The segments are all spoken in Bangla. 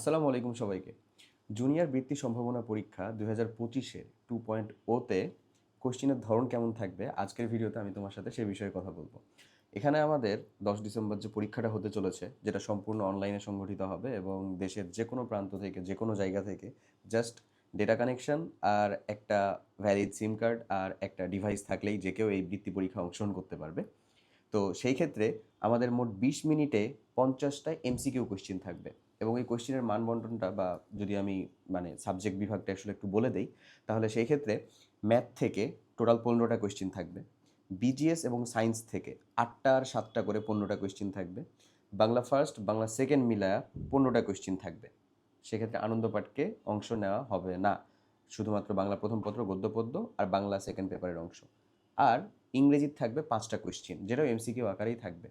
আসসালামু আলাইকুম সবাইকে। জুনিয়র বৃত্তি সম্ভাবনা পরীক্ষা দুই হাজার পঁচিশের টু পয়েন্ট ওতে কোশ্চিনের ধরন কেমন থাকবে? আজকের ভিডিওতে আমি তোমার সাথে সে বিষয়ে কথা বলব। এখানে আমাদের দশ ডিসেম্বর যে পরীক্ষাটা হতে চলেছে, যেটা সম্পূর্ণ অনলাইনে সংগঠিত হবে এবং দেশের যে কোনো প্রান্ত থেকে যে কোনো জায়গা থেকে জাস্ট ডেটা কানেকশন আর একটা ভ্যালিড সিম কার্ড আর একটা ডিভাইস থাকলেই যে কেউ এই বৃত্তি পরীক্ষা অংশগ্রহণ করতে পারবে। তো সেই ক্ষেত্রে আমাদের মোট বিশ মিনিটে পঞ্চাশটা এমসিকিউ কোশ্চেন থাকবে। এবং এই কোশ্চেনের মান বন্টনটা বা যদি আমি মানে সাবজেক্ট বিভাগটা আসলে একটু বলে দেই, তাহলে সেই ক্ষেত্রে ম্যাথ থেকে টোটাল পনেরোটা কোশ্চেন থাকবে বিজিএস এবং সায়েন্স থেকে আটটা আর সাতটা করে পনেরোটা কোশ্চেন থাকবে, বাংলা ফার্স্ট বাংলা সেকেন্ড মিলায়া পনেরোটা কোশ্চেন থাকবে। সেক্ষেত্রে আনন্দ পাঠকে অংশ নেওয়া হবে না, শুধুমাত্র বাংলা প্রথম পত্র, গদ্য পদ্য আর বাংলা সেকেন্ড পেপারের অংশ। আর ইংরেজির থাকবে পাঁচটা কোশ্চেন যেটাও এমসিকিউ আকারেই থাকবে।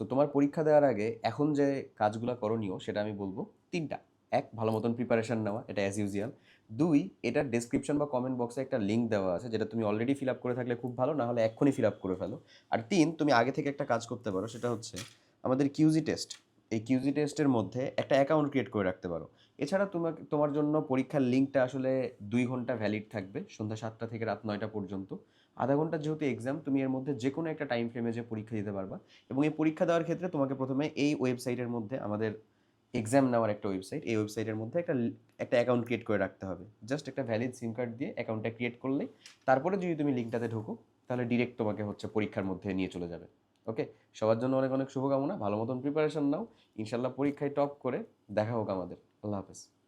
সো তোমার পরীক্ষা দেওয়ার আগে এখন যে কাজগুলো করণীয়, সেটা আমি বলব। তিনটা। এক, ভালো মতন প্রিপারেশান নেওয়া, এটা অ্যাজ ইউজুয়াল দুই এটার ডেসক্রিপশন বা কমেন্ট বক্সে একটা লিঙ্ক দেওয়া আছে, যেটা তুমি অলরেডি ফিল আপ করে থাকলে খুব ভালো, না হলে এক্ষুনি ফিল আপ করে ফেলো। আর তিন, তুমি আগে থেকে একটা কাজ করতে পারো, সেটা হচ্ছে আমাদের কিউজি টেস্ট এই কিউজি টেস্টের মধ্যে একটা অ্যাকাউন্ট ক্রিয়েট করে রাখতে পারো। এছাড়া তোমাকে, তোমার জন্য পরীক্ষার লিঙ্কটা আসলে দুই ঘণ্টা ভ্যালিড থাকবে, সন্ধ্যা সাতটা থেকে রাত নয়টা পর্যন্ত। আধা ঘণ্টা যেহেতু এক্সাম তুমি এর মধ্যে যে কোনো একটা টাইম ফ্রেমে যে পরীক্ষা দিতে পারবা। এবং এই পরীক্ষা দেওয়ার ক্ষেত্রে তোমাকে প্রথমে এই ওয়েবসাইটের মধ্যে আমাদের এক্সাম নেওয়ার একটা ওয়েবসাইট এই ওয়েবসাইটের মধ্যে একটা একটা অ্যাকাউন্ট ক্রিয়েট করে রাখতে হবে। জাস্ট একটা ভ্যালিড সিম কার্ড দিয়ে অ্যাকাউন্টটা ক্রিয়েট করলে, তারপরে যদি তুমি লিঙ্কটাতে ঢোকো, তাহলে ডিরেক্ট তোমাকে হচ্ছে পরীক্ষার মধ্যে নিয়ে চলে যাবে। ওকে সবার জন্য অনেক অনেক শুভকামনা। ভালো মতন প্রিপারেশন নাও। ইনশাল্লাহ পরীক্ষায় টপ করে দেখা হোক আমাদের। আল্লাহ হাফেজ।